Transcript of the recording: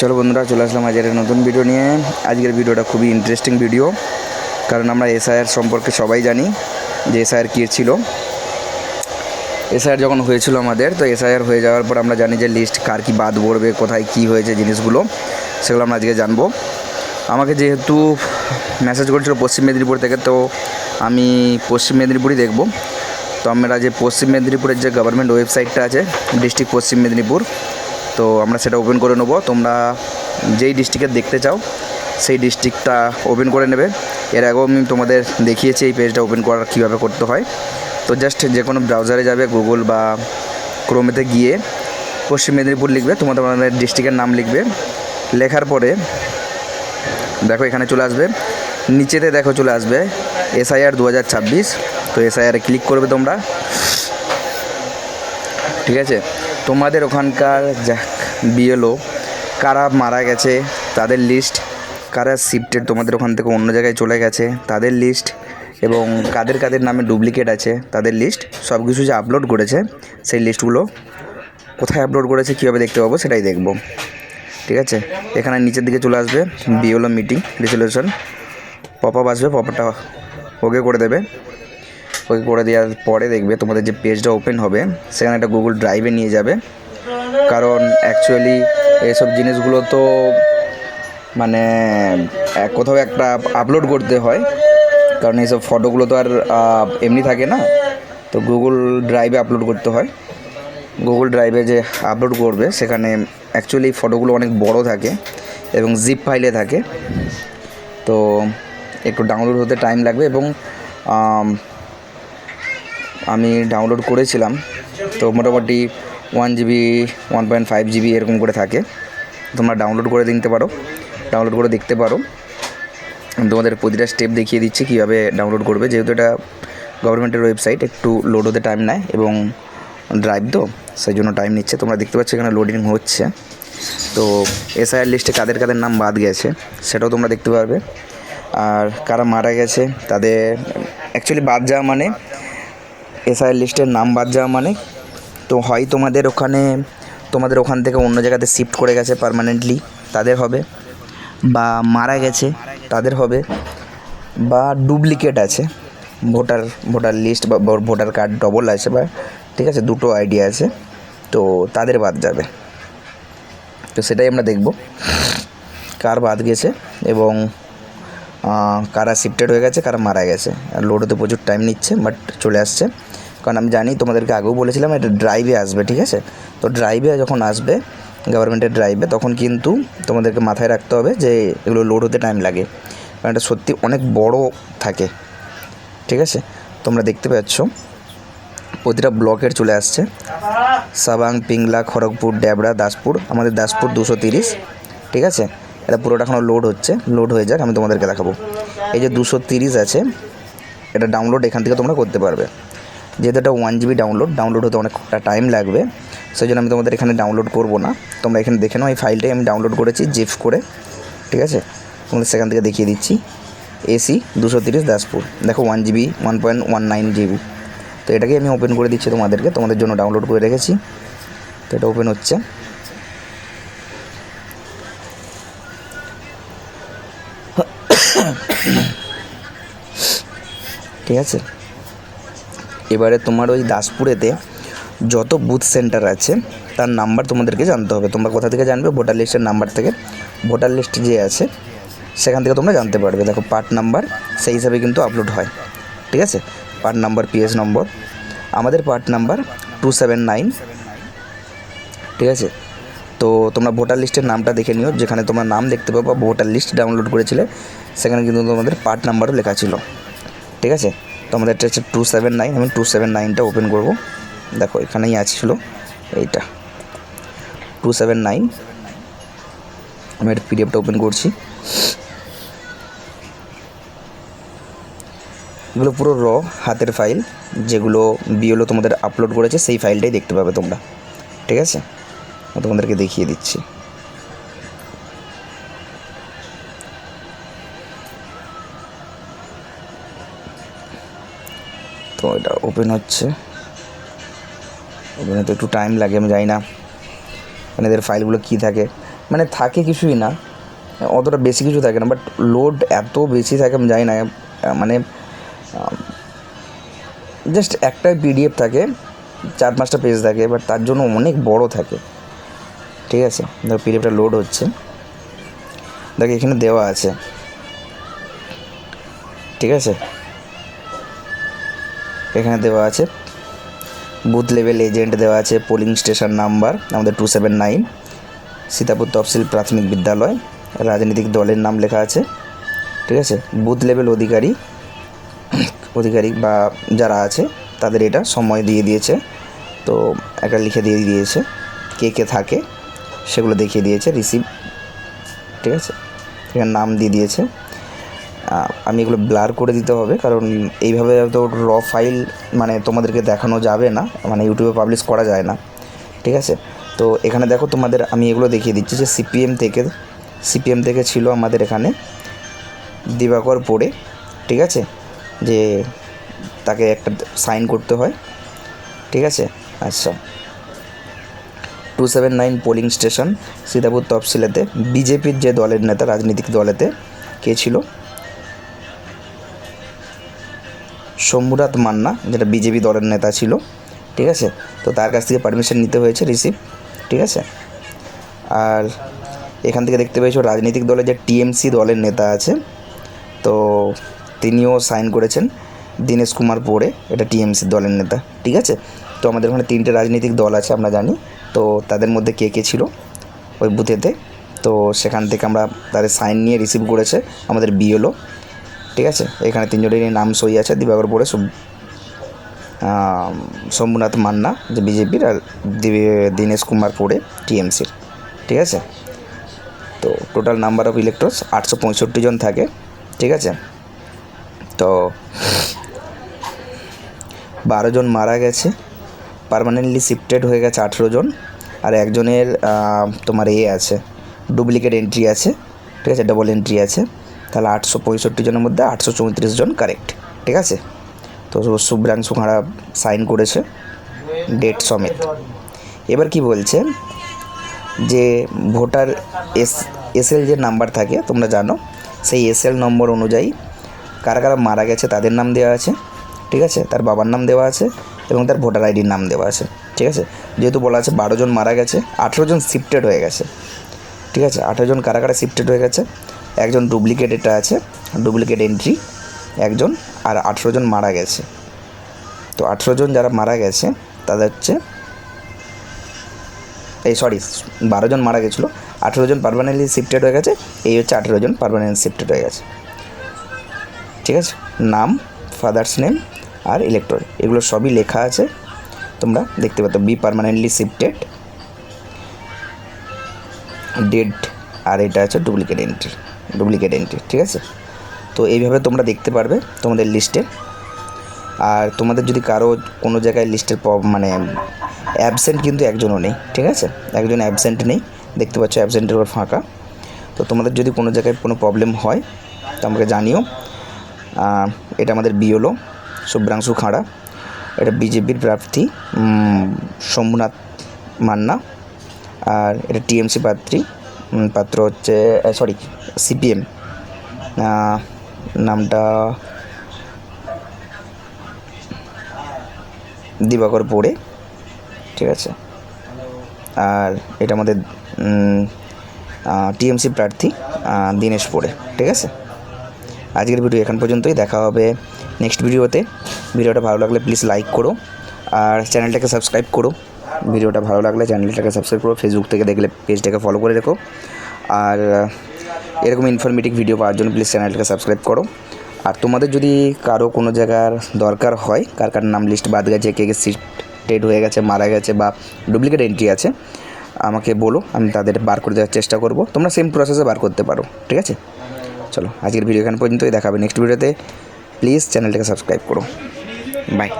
চলো বন্ধুরা, চলে আসলাম আজকের নতুন ভিডিও নিয়ে। আজকের ভিডিওটা খুবই ইন্টারেস্টিং ভিডিও কারণ আমরা এসআইআর সম্পর্কে সবাই জানি যে এসআইআর কী ছিল। এসআইআর যখন হয়েছিল আমাদের, তো এসআইআর হয়ে যাওয়ার পর আমরা জানি যে লিস্ট কার কি বাদ পড়বে, কোথায় কি হয়েছে জিনিসগুলো, সেগুলো আমরা আজকে জানব। আমাকে যেহেতু মেসেজ করেছিল পশ্চিম মেদিনীপুর থেকে, তো আমি পশ্চিম মেদিনীপুরই দেখব। তো আমরা যে পশ্চিম মেদিনীপুরের যে গভর্নমেন্ট ওয়েবসাইটটা আছে ডিস্ট্রিক্ট পশ্চিম মেদিনীপুর তো আমরা সেটা ওপেন করে নেব। তোমরা যেই ডিস্ট্রিক্টের দেখতে চাও, সেই ডিস্ট্রিক্টটা ওপেন করে নেবে। এর আগেও আমি তোমাদের দেখিয়েছি এই পেজটা ওপেন করার কীভাবে করতে হয়। তো জাস্ট যে কোনো ব্রাউজারে যাবে গুগল বা ক্রোমেতে গিয়ে পশ্চিম মেদিনীপুর লিখবে, তোমাদের ডিস্ট্রিক্টের নাম লিখবে। লেখার পরে দেখো এখানে চলে আসবে। নিচেতে দেখো চলে আসবে এসআইআর দু হাজার ছাব্বিশ। তো এসআইআরে ক্লিক করবে তোমরা। ঠিক আছে? তোমাদের ওখানকার বিএলও কারা মারা গেছে, তাদের লিস্ট কারা শিফটেড তোমাদের ওখান থেকে অন্য জায়গায় চলে গেছে, তাদের লিস্ট এবং কাদের কাদের নামে ডুপ্লিকেট আছে, তাদের লিস্ট সব কিছু যে আপলোড করেছে, সেই লিস্টগুলো কোথায় আপলোড করেছে, কীভাবে দেখতে পাবো, সেটাই দেখব। ঠিক আছে? এখানে নিচের দিকে চলে আসবে BLO meeting resolution pop up আসবে পপ আপটা ওকে করে দেবে। ওকে করে দেওয়ার পরে দেখবে তোমাদের যে পেজটা ওপেন হবে, সেখানে একটা গুগল ড্রাইভে নিয়ে যাবে। কারণ অ্যাকচুয়ালি এইসব জিনিসগুলো তো মানে কোথাও একটা আপলোড করতে হয়। কারণ এইসব ফটোগুলো তো আর এমনি থাকে না। তো গুগল ড্রাইভে আপলোড করতে হয়। গুগল ড্রাইভে যে আপলোড করবে, সেখানে অ্যাকচুয়ালি ফটোগুলো অনেক বড় থাকে এবং জিপ ফাইলে থাকে। তো একটু ডাউনলোড হতে টাইম লাগবে এবং আম, ডাউনলোড করেছিলাম। তো মোটামুটি one GB one point five GB এরকম করে থাকে। তোমরা ডাউনলোড করে দিতে পারো। ডাউনলোড করে দেখতে পারো। তোমাদের প্রতিটা স্টেপ দেখিয়ে দিচ্ছি কীভাবে ডাউনলোড করবে। যেহেতু এটা গভর্নমেন্টের ওয়েবসাইট একটু লোড হতে টাইম নেয় এবং ড্রাইভ তো সেই জন্য টাইম নিচ্ছে। তোমরা দেখতে পাচ্ছ এখানে লোডিং হচ্ছে। তো এসআইআর লিস্টে কাদের কাদের নাম বাদ গেছে সেটাও তোমরা দেখতে পারবে। আর কারা মারা গেছে তাদের অ্যাকচুয়ালি বাদ যাওয়া মানে এসআইআর লিস্টের নাম বাদ যাওয়া মানে? তো হয় তোমাদের ওখানে, তোমাদের ওখান থেকে অন্য জায়গাতে শিফট করে গেছে পারমানেন্টলি তাদের হবে। বা মারা গেছে, তাদের হবে। বা ডুপ্লিকেট আছে ভোটার ভোটার লিস্ট বা ভোটার কার্ড ডবল আছে বা, ঠিক আছে, দুটো আইডিয়া আছে, তো তাদের বাদ যাবে। তো সেটাই আমরা দেখব, কার বাদ গেছে এবং কারা শিফটেড হয়ে গেছে, কারা মারা গেছে। আর লোড হতে প্রচুর টাইম নিচ্ছে বাট চলে আসছে। কারণ আমি জানি তোমাদেরকে আগেও বলেছিলাম এটা ড্রাইভে আসবে, ঠিক আছে? তো ড্রাইভে যখন আসবে গভর্নমেন্টের ড্রাইভে তখন কিন্তু তোমাদেরকে মাথায় রাখতে হবে যে এগুলো লোড হতে টাইম লাগে। কারণ এটা সত্যি অনেক বড় থাকে, ঠিক আছে? তোমরা দেখতে পাচ্ছ, প্রতিটা ব্লকের চলে আসছে। সাবাং, পিংলা, খড়গপুর ড্যাবড়া দাসপুর, আমাদের দাসপুর দুশো তিরিশ, ঠিক আছে? এটা পুরোটা এখনও লোড হচ্ছে লোড হয়ে যাক, আমি তোমাদেরকে দেখাবো। এই যে দুশো তিরিশ আছে, এটা ডাউনলোড এখান থেকে তোমরা করতে পারবে। যেহেতু এটা ওয়ান জিবি ডাউনলোড ডাউনলোড হতে অনেকটা টাইম লাগবে সেই জন্য আমি তোমাদের এখানে ডাউনলোড করব না। তোমরা এখানে দেখে নাও, এই ফাইলটাই আমি ডাউনলোড করেছি জিপ করে, ঠিক আছে? তোমাদের সেখান থেকে দেখিয়ে দিচ্ছি। এসি দুশো তিরিশ দাসপুর। দেখো one GB one point one nine GB তো এটাকে আমি ওপেন করে দিচ্ছি তোমাদেরকে, তোমাদের জন্য ডাউনলোড করে রেখেছি। তো এটা ওপেন হচ্ছে। ঠিক আছে? এবারে তোমার ওই দাসপুরেতে যত বুথ সেন্টার আছে, তার নাম্বার তোমাদেরকে জানতে হবে। তোমরা কোথা থেকে জানবে? ভোটার লিস্টের নাম্বার থেকে। ভোটার লিস্ট যে আছে, সেখান থেকে তোমরা জানতে পারবে। দেখো পার্ট নাম্বার সেই হিসাবে কিন্তু আপলোড হয়। ঠিক আছে? পার্ট নাম্বার পিএস নম্বর আমাদের part number two seven nine ঠিক আছে? তো তোমরা ভোটার লিস্টের নামটা দেখে নিও। যেখানে তোমার নাম দেখতে পাবো বা ভোটার লিস্ট ডাউনলোড করেছিলে, সেখানে কিন্তু তোমাদের পার্ট নাম্বারও লেখা ছিল। ঠিক আছে? তো আমাদের হচ্ছে টু সেভেন নাইন আমি টু সেভেন নাইনটা ওপেন করব। দেখো, এখানেই আসছিল এইটা। টু সেভেন নাইন আমি একটা পিডিএফটা ওপেন করছি। এগুলো পুরো র হাতের ফাইল যেগুলো বিওলো তোমাদের আপলোড করেছে, সেই ফাইলটাই দেখতে পাবে তোমরা। ঠিক আছে? তোমাদেরকে দেখিয়ে দিচ্ছি। তো এটা ওপেন হচ্ছে। ওপেন হতে একটু টাইম লাগে, আমি জানি না। মানে এদের ফাইলগুলো কী থাকে? মানে থাকে কিছুই না। অতটা বেশি কিছু থাকে না বাট লোড এত বেশি থাকে, আমি জানি না। মানে জাস্ট একটাই পিডিএফ থাকে, চার পাঁচটা পেজ থাকে বাট তার জন্য অনেক বড় থাকে। ঠিক আছে? দেখো পিডিএফটা লোড হচ্ছে। দেখো, এখানে দেওয়া আছে। ঠিক আছে? এখানে দেওয়া আছে। বুথ লেভেল এজেন্ট দেওয়া আছে পোলিং স্টেশন নাম্বার আমাদের টু সেভেন নাইন সীতাপুর তফসিল প্রাথমিক বিদ্যালয়, রাজনৈতিক দলের নাম লেখা আছে, ঠিক আছে? বুথ লেভেল অধিকারী অধিকারী বা যারা আছে, তাদের এটা সময় দিয়ে দিয়েছে। তো একটা লিখে দিয়ে দিয়েছে, কে কে থাকে, সেগুলো দেখিয়ে দিয়েছে রিসিভ ঠিক আছে? এখানে নাম দিয়ে দিয়েছে। আমি এগুলো ব্লার করে দিতে হবে, কারণ এইভাবে তো র ফাইল মানে তোমাদেরকে দেখানো যাবে না মানে ইউটিউবে পাবলিশ করা যায় না, ঠিক আছে? তো এখানে দেখো তোমাদের আমি এগুলো দেখিয়ে দিচ্ছি যে সিপিএম থেকে সিপিএম থেকে ছিল আমাদের এখানে দিবাকর পড়ে, ঠিক আছে? যে তাকে একটা সাইন করতে হয়, ঠিক আছে? আচ্ছা। Two seven nine polling station Sitapur তফসিলেতে বিজেপির যে দলের নেতা, রাজনৈতিক দলেতে, কে ছিল? শম্ভুনাথ মান্না, যেটা বিজেপি দলের নেতা ছিল, ঠিক আছে? তো তার কাছ থেকে পারমিশন নিতে হয়েছে রিসিভ ঠিক আছে? আর এখান থেকে দেখতে পেয়েছ রাজনৈতিক দলে যে টিএমসি দলের নেতা আছে, তো তিনিও সাইন করেছেন দীনেশ কুমার পোড়ে, এটা টিএমসি দলের নেতা, ঠিক আছে? তো আমাদের ওখানে তিনটে রাজনৈতিক দল আছে, আমরা জানি, তো তাদের মধ্যে কে কে ছিল ওই বুথেতে তো সেখান থেকে আমরা তাদের সাইন নিয়ে রিসিভ করেছে আমাদের বিএলও ঠিক আছে? এখানে তিনজনেরই নাম সই আছে, দিবাকর সব শম্ভুনাথ মান্না, যে বিজেপির, আর দীনেশ কুমার পোড়ে টিএমসির, ঠিক আছে? তো টোটাল নাম্বার অফ ইলেকট্রস আটশো পঁয়ষট্টি জন থাকে, ঠিক আছে? তো বারো জন মারা গেছে পার্মানেন্টলি শিফটেড হয়ে গেছে আঠেরো জন, আর একজনের তোমার এ আছে ডুপ্লিকেট এন্ট্রি আছে, ঠিক আছে? ডবল এন্ট্রি আছে। তাহলে আটশো পঁয়ষট্টি জনের মধ্যে আটশো চৌত্রিশ জন কারেক্ট ঠিক আছে? তো শুভ্রাংশু খাঁড়া সাইন করেছে ডেট সমেত। এবার কি বলছে? যে ভোটার এস, এসএল যে নাম্বার থাকে, তোমরা জানো, সেই এসএল নম্বর অনুযায়ী কারা কারা মারা গেছে তাদের নাম দেওয়া আছে, ঠিক আছে? তার বাবার নাম দেওয়া আছে এবং তার ভোটার আইডির নাম দেওয়া আছে, ঠিক আছে? যেহেতু বলা আছে বারো জন মারা গেছে, আঠেরো জন শিফটেড হয়ে গেছে, ঠিক আছে? আঠেরো জন কারা কারা শিফটেড হয়ে গেছে একজন ডুপ্লিকেট এটা আছে, ডুপ্লিকেট এন্ট্রি একজন, আর আঠেরো জন মারা গেছে। তো আঠেরো জন যারা মারা গেছে, তাদের হচ্ছে, এই সরি বারো জন মারা গেছিল, আঠেরো জন পারমানেন্টলি শিফটেড হয়ে গেছে, এই হচ্ছে আঠেরো জন পারমানেন্ট শিফটেড হয়ে গেছে। ঠিক আছে? নাম ফাদার্স নেম আর ইলেক্টর এগুলো সবই লেখা আছে, তোমরা দেখতে পাচ্ছ বি পারমানেন্টলি শিফটেড ডেড আর এটা আছে ডুপ্লিকেট এন্ট্রি ডুপ্লিকেট এন্ট্রি ঠিক আছে? তো এইভাবে তোমরা দেখতে পারবে তোমাদের লিস্টে আর তোমাদের যদি কারও কোনো জায়গায় লিস্টের মানে অ্যাবসেন্ট কিন্তু একজনও নেই ঠিক আছে? একজন অ্যাবসেন্ট নেই দেখতে পাচ্ছ অ্যাবসেন্টের উপর ফাঁকা। তো তোমাদের যদি কোনো জায়গায় কোনো প্রবলেম হয় তো আমাকে জানিও। এটা আমাদের বিওলো শুভ্রাংশু খাঁড়া। এটা বিজেপির প্রার্থী শম্ভুনাথ মান্না। আর এটা টিএমসি উম, পাত্র হচ্ছে সরি সিপিএম নামটা দিবাকর পড়ে ঠিক আছে? আর এটা আমাদের টিএমসি প্রার্থী দীনেশ পড়ে ঠিক আছে? আজকের ভিডিও এখান পর্যন্তই, দেখা হবে নেক্সট ভিডিওতে ভিডিওটা ভালো লাগলে প্লিজ লাইক করো, আর চ্যানেলটাকে সাবস্ক্রাইব করো। ভিডিওটা ভালো লাগলে চ্যানেলটাকে সাবস্ক্রাইব করো ফেসবুক থেকে দেখলে পেজটাকে ফলো করে রেখো। আর, এরকম ইনফরমেটিভ ভিডিও পাওয়ার জন্য প্লিজ চ্যানেলটাকে সাবস্ক্রাইব করো। আর তোমাদের যদি কারও কোনো জায়গার দরকার হয়, কার কার নাম লিস্ট বাদ গেছে, কে কে সিটেড হয়ে গেছে, মারা গেছে বা ডুপ্লিকেট এন্ট্রি আছে, আমাকে বলো, আমি তাদের বার করে দেওয়ার চেষ্টা করব। তোমরা সেম প্রসেসে বার করতে পারো, ঠিক আছে? চলো, আজকের ভিডিও এখান পর্যন্তই দেখাবে নেক্সট ভিডিওতে প্লিজ চ্যানেলটাকে সাবস্ক্রাইব করো। বাই